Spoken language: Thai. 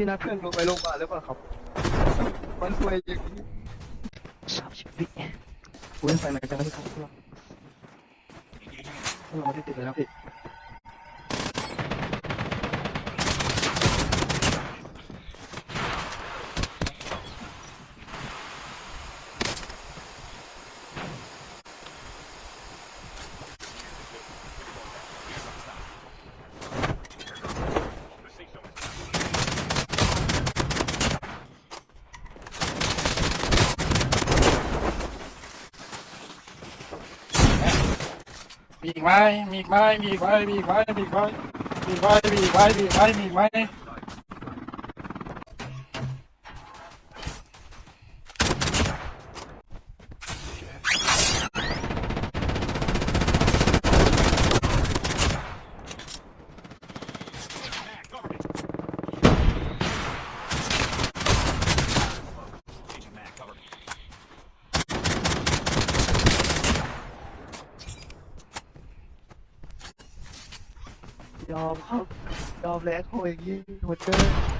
พี่นัดเพื่อนลงไปโรงพยาบาลหรือเปล่าครับ มันสวยอย่างนี้สามสิบวิอุ้ยไฟไหนกันนะครับพวกเราพวกเราไม่ได้ติดเลยนะพี่ มีอีกไหมมีอีกไหมมีอีกไหมมีอีกไหมมีอีกไหมมีอีกไหมมีอีกไหมมีอีกไหม ยอมครับยอมแล้วโหอย่างนี้โหดเกินเดี๋ยวเขารีบขอ